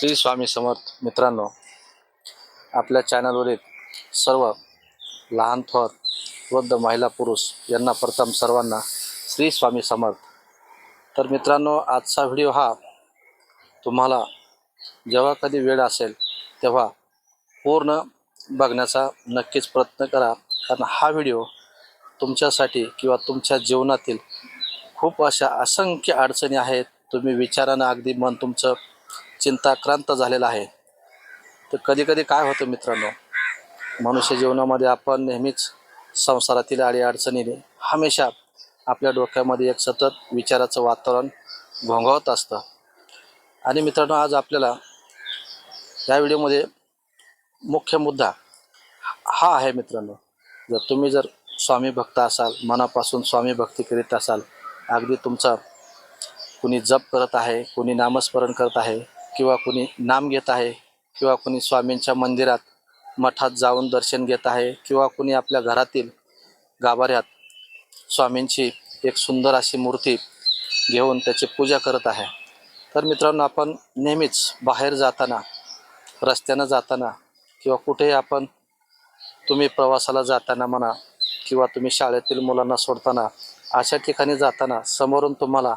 श्री स्वामी समर्थ मित्रांनो आपल्या चॅनलवरील सर्व लहान थोर वृद्ध महिला पुरुष यांना प्रथम सर्वांना श्री स्वामी समर्थ. तर मित्रांनो आजचा व्हिडिओ हा तुम्हाला जेव्हा कधी वेळ असेल तेव्हा पूर्ण बघण्याचा नक्कीच प्रयत्न करा. कारण हा व्हिडिओ तुमच्यासाठी किंवा तुमच्या जीवनातील खूप अशा असंख्य अडचणी आहेत. तुम्ही विचारानं अगदी मन तुमचं चिंताक्रांत झालेला आहे. तर कधी कधी काय होतं मित्रांनो? मनुष्य जीवनामध्ये आपण नेहमीच संसारातील अडीअडचणीने हमेशा आपल्या डोक्यामध्ये एक सतत विचाराचं वातावरण घोंघावत असतं. आणि मित्रांनो आज आपल्याला या व्हिडिओमध्ये मुख्य मुद्दा हा आहे मित्रांनो. जर तुम्ही जर स्वामी भक्त असाल मनापासून स्वामी भक्ती करीत असाल अगदी तुमचा कुणी जप करत आहे कुणी नामस्मरण करत आहे किंवा कुणी नाम घेत आहे किंवा कुणी स्वामींच्या मंदिरात मठात जाऊन दर्शन घेत आहे किंवा कुणी आपल्या घरातील गाभाऱ्यात स्वामींची एक सुंदर अशी मूर्ती घेऊन त्याची पूजा करत आहे. तर मित्रांनो आपण नेहमीच बाहेर जाताना रस्त्यानं जाताना किंवा कुठेही आपण तुम्ही प्रवासाला जाताना म्हणा किंवा तुम्ही शाळेतील मुलांना सोडताना अशा ठिकाणी जाताना समोरून तुम्हाला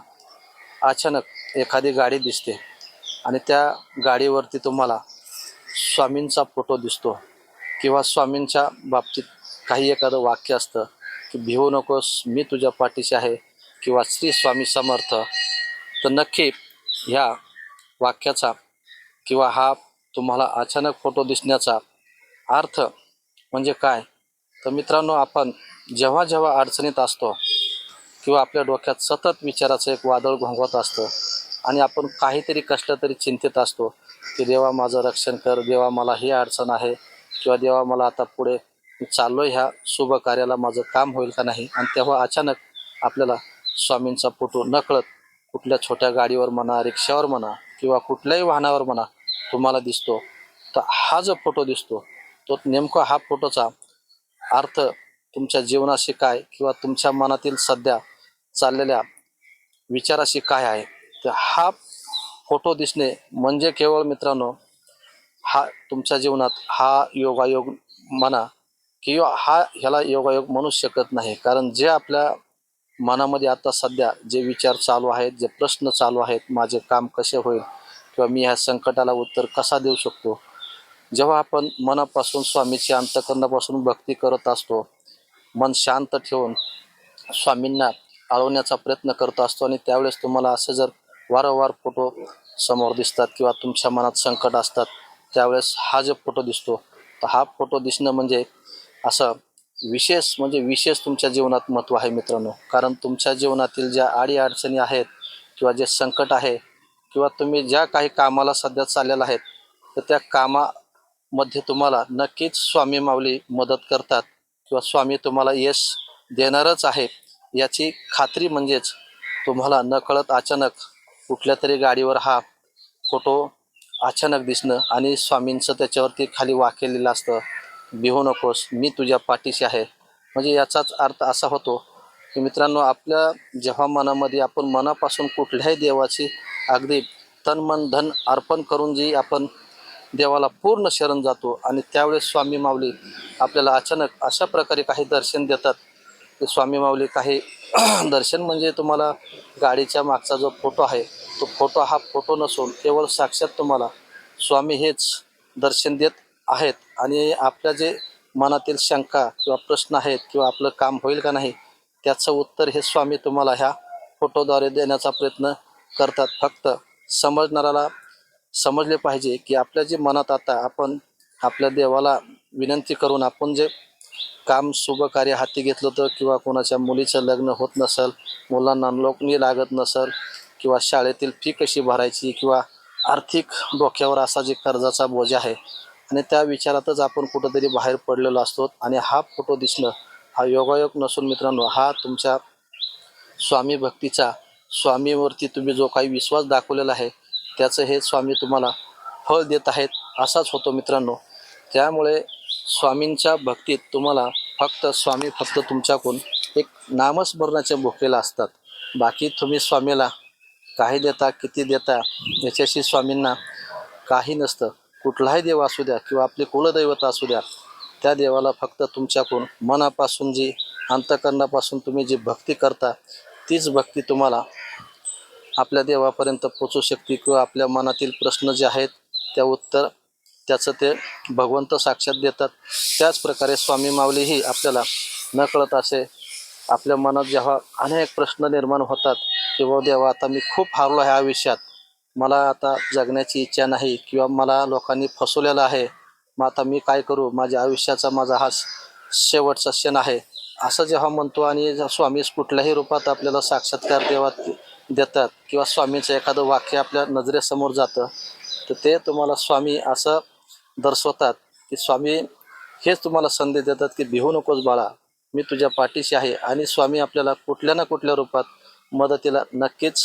अचानक एखादी गाडी दिसते. आणि त्या गाडीवरती तुम्हाला स्वामींचा फोटो दिसतो. किंवा स्वामींच्या बाबतीत काही एखादं वाक्य असतं की भिवू नकोस मी तुझ्या पाठीशी आहे. किंवा श्री स्वामी समर्थ. तर नक्की ह्या वाक्याचा किंवा हा तुम्हाला अचानक फोटो दिसण्याचा अर्थ म्हणजे काय? तर मित्रांनो आपण जेव्हा जेव्हा अडचणीत असतो किंवा आपल्या डोक्यात सतत विचाराचं एक वादळ घोंगवत असतं आणि आपण काहीतरी कसलं तरी चिंतित असतो की देवा माझं रक्षण कर देवा मला ही अडचण आहे किंवा देवा मला आता पुढे चाललो ह्या शुभ कार्याला माझं काम होईल का नाही? आणि तेव्हा अचानक आपल्याला स्वामींचा फोटो नकळत कुठल्या छोट्या गाडीवर म्हणा रिक्षावर म्हणा किंवा कुठल्याही वाहनावर म्हणा तुम्हाला दिसतो. तर हा जो फोटो दिसतो तो नेमका हा फोटोचा अर्थ तुमच्या जीवनाशी काय किंवा तुमच्या मनातील सध्या चाललेल्या विचाराशी काय आहे? तर हा फोटो दिसणे म्हणजे केवळ मित्रांनो हा तुमच्या जीवनात हा योगायोग म्हणा किंवा हा ह्याला योगायोग म्हणू शकत नाही. कारण जे आपल्या मनामध्ये आता सध्या जे विचार चालू आहेत जे प्रश्न चालू आहेत माझे काम कसे होईल किंवा मी ह्या संकटाला उत्तर कसा देऊ शकतो? जेव्हा आपण मनापासून स्वामीची अंतकरणापासून भक्ती करत असतो मन शांत ठेवून स्वामींना अळवण्याचा प्रयत्न करत असतो आणि त्यावेळेस तुम्हाला असं जर वारंवार फोटो समोर दिसतात किंवा तुमच्या मनात संकट असतात त्यावेळेस हा जो फोटो दिसतो तर हा फोटो दिसणं म्हणजे असं विशेष म्हणजे विशेष तुमच्या जीवनात महत्त्व आहे मित्रांनो. कारण तुमच्या जीवनातील ज्या आडी अडचणी आहेत किंवा जे संकट आहे किंवा तुम्ही ज्या काही कामाला सध्या चाललेला आहेत तर त्या कामामध्ये तुम्हाला नक्कीच स्वामी माऊली मदत करतात किंवा स्वामी तुम्हाला यश देणारच आहे याची खात्री म्हणजेच तुम्हाला नकळत अचानक कुठल्या तरी गाडीवर हा फोटो अचानक दिसणं आणि स्वामींचं त्याच्यावरती खाली वाकेलेलं असतं भिवू नकोस मी तुझ्या पाठीशी आहे. म्हणजे याचाच अर्थ असा होतो की मित्रांनो आपल्या जेव्हा मनामध्ये आपण मनापासून कुठल्याही देवाची अगदी तन मन धन अर्पण करून जी आपण देवाला पूर्ण शरण जातो आणि त्यावेळेस स्वामी माऊली आपल्याला अचानक अशा प्रकारे काही दर्शन देतात ते स्वामी माऊली काही दर्शन म्हणजे तुम्हाला गाडीच्या मागचा जो फोटो आहे तो फोटो हा फोटो नसून केवळ साक्षात तुम्हाला स्वामी हेच दर्शन देत आहेत. आणि आपल्या जे मनातील शंका किंवा प्रश्न आहेत किंवा आपलं काम होईल का नाही त्याचं उत्तर हे स्वामी तुम्हाला ह्या फोटोद्वारे देण्याचा प्रयत्न करतात. फक्त समजणाऱ्याला समजले पाहिजे की आपल्या जे मनात आता आपण आपल्या देवाला विनंती करून आपण जे काम शुभ कार्य हाती घेतलं तर किंवा कोणाच्या मुलीचं लग्न होत नसेल मुलांना नोकरी लागत नसेल किंवा शाळेतील फी कशी भरायची किंवा आर्थिक डोक्यावर असा जे कर्जाचा बोजा आहे आणि त्या विचारातच आपण कुठंतरी बाहेर पडलेलो असतो. आणि हा फोटो दिसणं हा योगायोग नसून मित्रांनो हा तुमच्या स्वामी भक्तीचा स्वामीवरती तुम्ही जो काही विश्वास दाखवलेला आहे त्याचं हे स्वामी तुम्हाला फळ देत आहेत असाच होतो मित्रांनो. त्यामुळे स्वामींच्या भक्तीत तुम्हाला फक्त स्वामी फक्त तुमच्याकडून एक नामस्मरणाच्या भुकेला असतात. बाकी तुम्ही स्वामीला काही देता किती देता याच्याशी स्वामींना काही नसतं. कुठलाही देव असू द्या किंवा आपली कुलदैवता असू द्या त्या देवाला फक्त तुमच्याकडून मनापासून जी अंतकरणापासून तुम्ही जी भक्ती करता तीच भक्ती तुम्हाला आपल्या देवापर्यंत पोचू शकते किंवा आपल्या मनातील प्रश्न जे आहेत त्या उत्तर त्याचं ते भगवंत साक्षात देतात. त्याच प्रकारे स्वामी माऊलीही आपल्याला नकळत असे आपल्या मनात जेव्हा अनेक प्रश्न निर्माण होतात किंवा देवा आता मी खूप हारलो आहे आयुष्यात. मला आता जगण्याची इच्छा नाही किंवा मला लोकांनी फसवलेलं आहे. मग आता मी काय करू? माझ्या आयुष्याचा माझा हा शेवटचा क्षण आहे. असं जेव्हा म्हणतो आणि जेव्हा स्वामी कुठल्याही रूपात आपल्याला साक्षात्कार देवा देतात किंवा स्वामीचं एखादं वाक्य आपल्या नजरेसमोर जातं तर ते तुम्हाला स्वामी असं दर्शवतात की स्वामी हेच तुम्हाला संदेश देतात की भिवू नकोस बाळा मी तुझ्या पाठीशी आहे आणि स्वामी आपल्याला कुठल्या ना कुठल्या रूपात मदतीला नक्कीच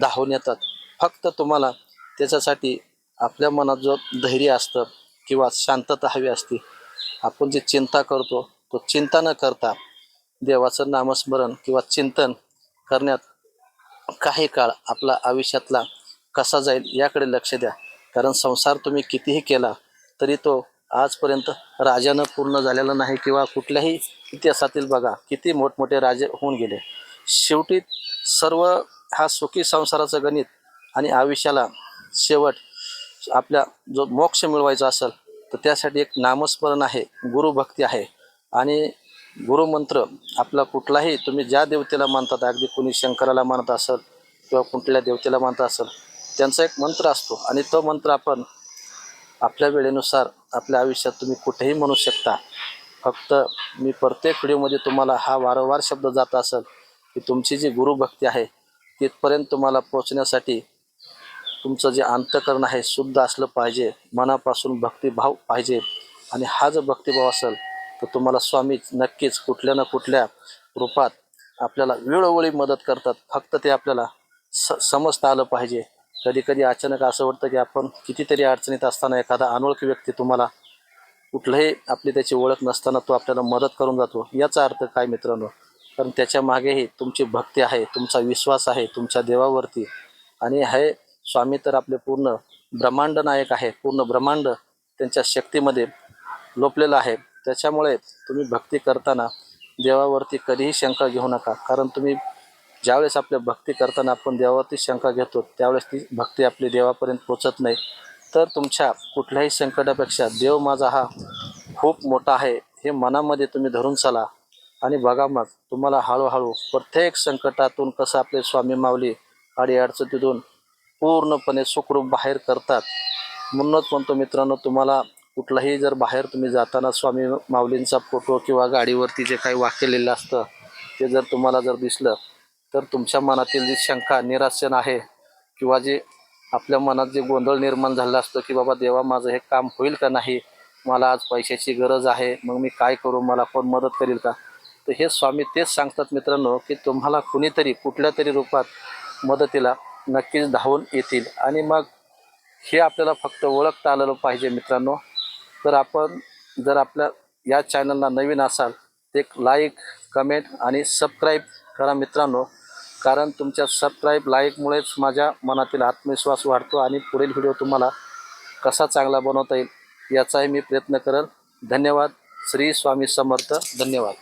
धावून येतात. फक्त तुम्हाला त्याच्यासाठी आपल्या मनात जो धैर्य असतं किंवा शांतता हवी असते आपण जी चिंता करतो तो चिंता न करता देवाचं नामस्मरण किंवा चिंतन करण्यात काही काळ आपला आयुष्यातला कसा जाईल याकडे लक्ष द्या. कारण संसार तुम्ही कितीही केला तरी तो आजपर्यंत राजानं पूर्ण झालेला नाही किंवा कुठल्याही इतिहासातील बघा किती मोठमोठे राजे होऊन गेले. शेवटी सर्व हा सुखी संसाराचं गणित आणि आयुष्याला शेवट आपल्या जो मोक्ष मिळवायचा असेल तर त्यासाठी एक नामस्मरण आहे गुरुभक्ती आहे. आणि गुरुमंत्र आपला कुठलाही तुम्ही ज्या देवतेला मानतात अगदी कोणी शंकराला मानत असेल किंवा कुठल्या देवतेला मानत असेल त्यांचा एक मंत्र असतो. आणि तो मंत्र आपण आपल्या वेळेनुसार आपल्या आयुष्यात तुम्ही कुठेही म्हणू शकता. फक्त मी प्रत्येक व्हिडिओमध्ये तुम्हाला हा वारंवार शब्द जात असेल की तुमची जी गुरुभक्ती आहे तिथपर्यंत तुम्हाला पोचण्यासाठी तुमचं जे अंतकरण आहे शुद्ध असलं पाहिजे मनापासून भक्तिभाव पाहिजे. आणि हा जर भक्तिभाव असेल तर तुम्हाला स्वामी नक्कीच कुठल्या ना कुठल्या रूपात आपल्याला वेळोवेळी मदत करतात. फक्त ते आपल्याला स समजता आलं पाहिजे. कधी कधी अचानक असं वाटतं की आपण कितीतरी अडचणीत असताना एखादा अनोळखी व्यक्ती तुम्हाला कुठलंही आपली त्याची ओळख नसताना तो आपल्याला मदत करून जातो. याचा अर्थ काय मित्रांनो? कारण त्याच्या मागेही तुमची भक्ती आहे तुमचा विश्वास आहे तुमच्या देवावरती. आणि हे स्वामी तर आपले पूर्ण ब्रह्मांड नायक आहे पूर्ण ब्रह्मांड त्यांच्या शक्तीमध्ये लोपलेलं आहे. त्याच्यामुळे तुम्ही भक्ती करताना देवावरती कधीही शंका घेऊ नका. कारण तुम्ही ज्यावेळेस आपल्या भक्ती करताना आपण देवावरती शंका घेतो त्यावेळेस ती भक्ती आपली देवापर्यंत पोचत नाही. तर तुमच्या कुठल्याही संकटापेक्षा देव माझा हा खूप मोठा आहे हे मनामध्ये तुम्ही धरून चला. आणि बघा मग तुम्हाला हळूहळू प्रत्येक संकटातून कसं आपले स्वामी माऊली अडी अडचणीतून पूर्णपणे सुखरूप बाहेर करतात. म्हणूनच म्हणतो मित्रांनो तुम्हाला कुठलाही जर बाहेर तुम्ही जाताना स्वामी माऊलींचा फोटो किंवा गाडीवरती जे काही वाक्य लिहिलं असतं ते जर तुम्हाला जर दिसलं तर तुमच्या मनातील जी शंका निराशन आहे किंवा जे आपल्या मनात जे गोंधळ निर्माण झाला असतं की बाबा देवा माझं हे काम होईल का नाही? मला आज पैशाची गरज आहे मग मी काय करू? मला कोण मदत करेल का? तर हे स्वामी तेच सांगतात मित्रांनो की तुम्हाला कुणीतरी कुठल्या तरी रूपात मदतीला नक्कीच धावून येतील. आणि मग हे आपल्याला फक्त ओळखता आलेलं पाहिजे मित्रांनो. तर आपण जर आपल्या या चॅनलला नवीन असाल एक लाईक कमेंट आणि सबस्क्राईब करा मित्रांनो. कारण तुमच्या सबस्क्राईब लाईकमुळेच माझ्या मनातील आत्मविश्वास वाढतो आणि पुढील व्हिडिओ तुम्हाला कसा चांगला बनवता येईल याचाही मी प्रयत्न करेल. धन्यवाद. श्री स्वामी समर्थ. धन्यवाद.